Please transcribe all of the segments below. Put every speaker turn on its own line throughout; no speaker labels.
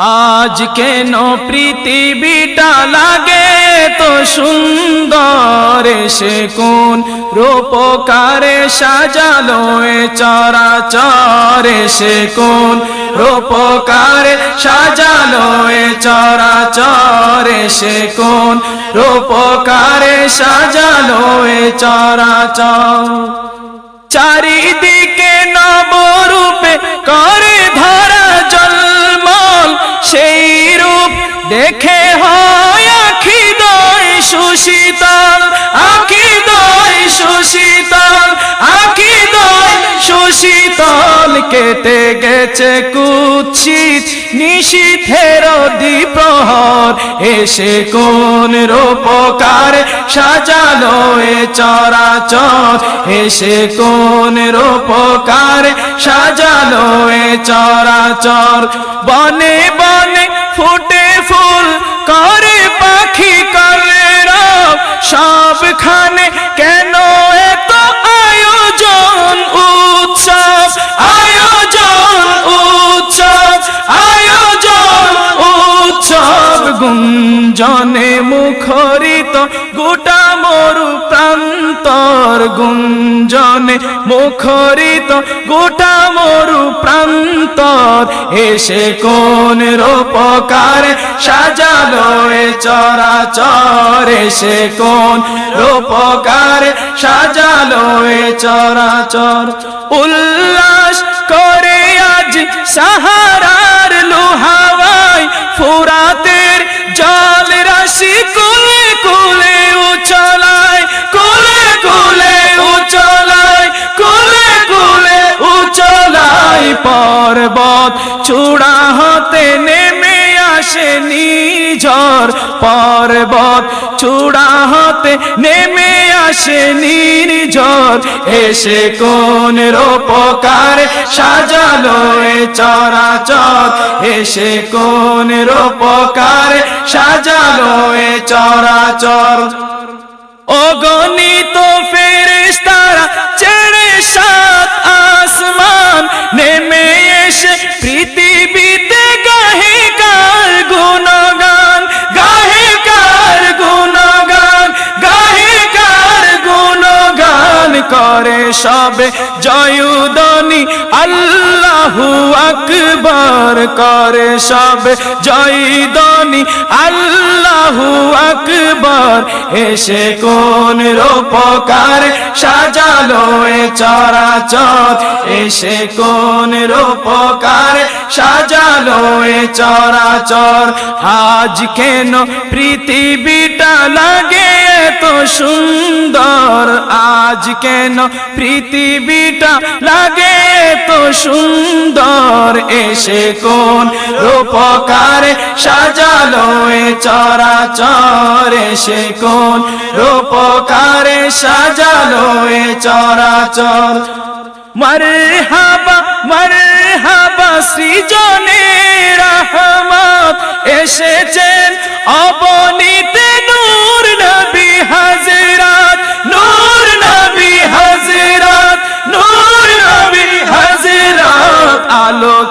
আজ কেন পৃথিবীটা লাগে তো সুন্দর? সে কোন রূপকারে সাজালো এ চরাচরে? সে কোন রূপকারে সাজালো এ চরাচরে? সে কোন রূপকারে সাজালো এ চরাচর? চারিদিকে নবরূপে সুশীতল আখি দয় সুশীতল আখি দয় সুশীতল কেটে গেছে কুচ্ছিত নিশীথের এসে কোন রূপকার সাজালো এ চরাচর, এসে কোন রূপকার সাজালো এ চরাচর, বনে বনে ফুটে ফুল গুঞ্জনে মুখরিত গোটা মরু প্রান্তর গুঞ্জনে মুখরিত গোটা মরু প্রান্তর এসে কোন রূপকার সাজালো এ চরাচর, এসে কোন রূপকার সাজালো এ চরাচর। উল্লাস করে আজ সাহারার পর্বত চূড়া হতে নেমে আসে নিঝর পর্বত চূড়া হতে নেমে আসে নির্ঝর এসে কোন রূপকার সাজালো এ চরাচর। এসে কোন রূপকার সাজালো এ চরাচর। ফেরেশতারা করে সবে জয়ুদনি, আল্লাহু আকবার করে সবে জয়দনি, আল্লাহু আকবার। এসে কোন রূপকার সাজালো এ চরাচর। এসে কোন রূপকার সাজালো এ চরাচর। আজ কেন পৃথিবীটা লাগে এত সুন্দর? আজ কেন পৃথিবীটা লাগে এত সুন্দর? এসে কোন রূপকার সাজালো এ চরাচর? এসে কোন রূপকার সাজালো এ চরাচর? মরহাবা মরহাবা সৃজনে রহমত এসেছেন অবনীতে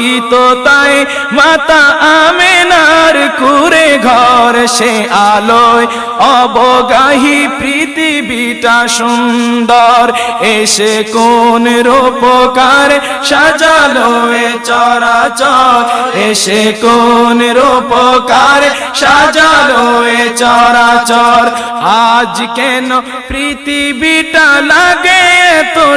আলোকিত তাই মাতা আমেনার কুরে ঘর সে আলোয় অবগাহী পৃথিবীটা সুন্দর। এসে কোন রূপকার সাজালো এ চরাচর। এসে কোন রূপকার সাজালো এ চরাচর। আজ কেন পৃথিবীটা লাগে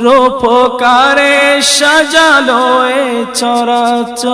রূপকারে সাজালো এ চরাচর।